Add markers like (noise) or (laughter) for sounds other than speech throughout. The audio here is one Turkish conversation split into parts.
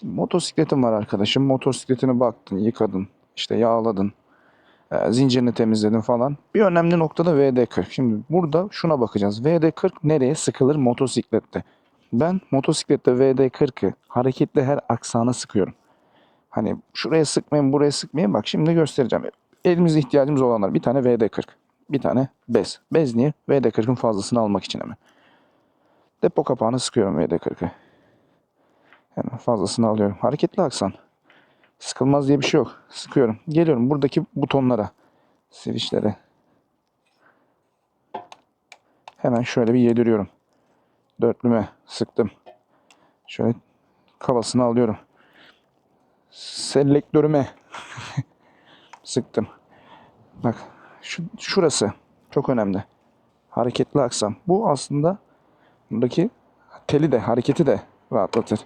Şimdi motosikletin var arkadaşım. Motosikletine baktın, yıkadın, işte yağladın, e, zincirini temizledin falan. Bir önemli nokta da VD40. Şimdi burada şuna bakacağız. VD40 nereye sıkılır motosiklette? Ben motosiklette VD40'ı hareketli her aksana sıkıyorum. Hani şuraya sıkmayın, buraya sıkmayın. Bak şimdi göstereceğim. Elimizde ihtiyacımız olanlar bir tane VD40, bir tane bez. Bez niye? VD40'ın fazlasını almak için hemen. Depo kapağını sıkıyorum VD40'ı. Hemen fazlasını alıyorum. Hareketli aksan. Sıkılmaz diye bir şey yok. Sıkıyorum. Geliyorum buradaki butonlara. Switchlere. Hemen şöyle bir yediriyorum. Dörtlüme sıktım. Şöyle kabasını alıyorum. Selektörüme (laughs) sıktım. Bak şu, şurası çok önemli. Hareketli aksam. Bu aslında buradaki teli de hareketi de rahatlatır.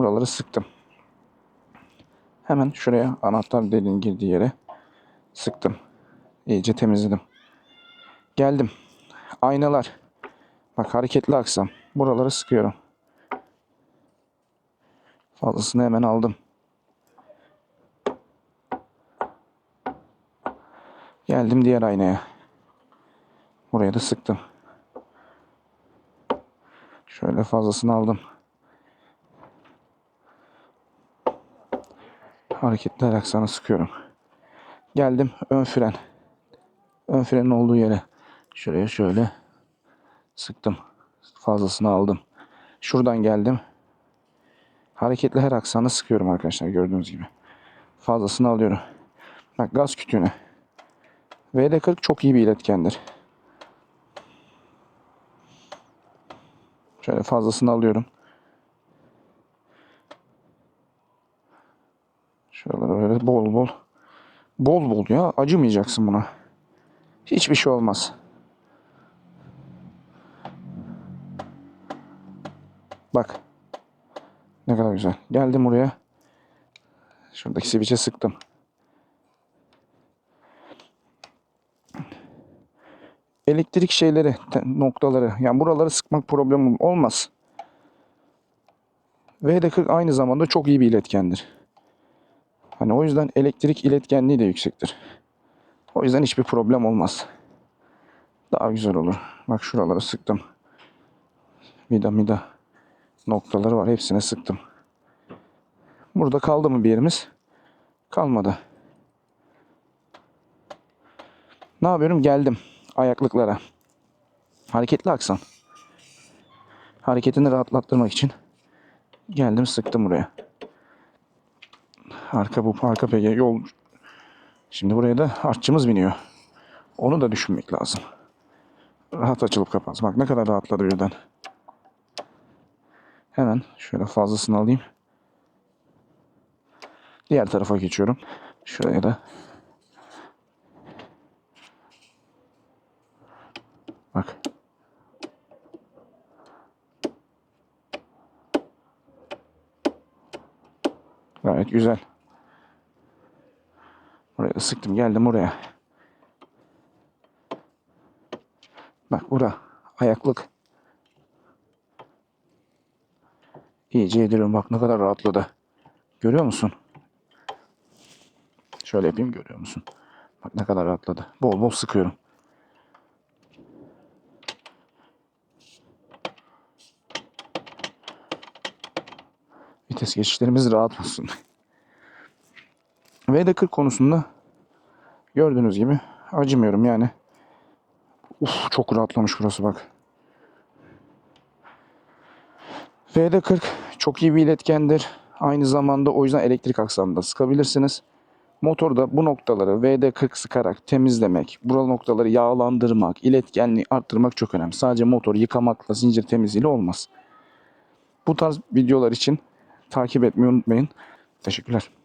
Buraları sıktım. Hemen şuraya anahtar deliğin girdiği yere sıktım. İyice temizledim. Geldim. Aynalar. Bak hareketli aksam. Buraları sıkıyorum. Fazlasını hemen aldım. Geldim diğer aynaya. Buraya da sıktım. Şöyle fazlasını aldım. Hareketli aksanı sıkıyorum. Geldim ön fren. Ön frenin olduğu yere. Şuraya şöyle sıktım. Fazlasını aldım. Şuradan geldim. Hareketli her aksanı sıkıyorum arkadaşlar gördüğünüz gibi. Fazlasını alıyorum. Bak gaz kütüğüne. VD40 çok iyi bir iletkendir. Şöyle fazlasını alıyorum. Şuralara böyle bol bol. Bol bol ya. Acımayacaksın buna. Hiçbir şey olmaz. Bak. Ne kadar güzel. Geldim buraya. Şuradaki switch'e sıktım. Elektrik şeyleri, noktaları. Yani buraları sıkmak problem olmaz. VD40 aynı zamanda çok iyi bir iletkendir. Hani o yüzden elektrik iletkenliği de yüksektir. O yüzden hiçbir problem olmaz. Daha güzel olur. Bak şuraları sıktım. Vida mida noktaları var. Hepsine sıktım. Burada kaldı mı bir yerimiz? Kalmadı. Ne yapıyorum? Geldim ayaklıklara. Hareketli aksan. Hareketini rahatlattırmak için geldim sıktım buraya. Arka bu arka pege yol. Şimdi buraya da artçımız biniyor. Onu da düşünmek lazım. Rahat açılıp kapansın. Bak ne kadar rahatladı birden. Hemen şöyle fazlasını alayım. Diğer tarafa geçiyorum. Şuraya da. Bak. Gayet güzel. Buraya da sıktım. Geldim oraya. Bak bura. Ayaklık. İyice yediriyorum. Bak ne kadar rahatladı. Görüyor musun? Şöyle yapayım görüyor musun? Bak ne kadar rahatladı. Bol bol sıkıyorum. Vites geçişlerimiz rahat olsun. (laughs) VD40 konusunda gördüğünüz gibi acımıyorum yani. Uf çok rahatlamış burası bak. VD40 çok iyi bir iletkendir. Aynı zamanda o yüzden elektrik aksamında sıkabilirsiniz. Motorda bu noktaları VD40 sıkarak temizlemek, buralı noktaları yağlandırmak, iletkenliği arttırmak çok önemli. Sadece motor yıkamakla, zincir temizliğiyle olmaz. Bu tarz videolar için takip etmeyi unutmayın. Teşekkürler.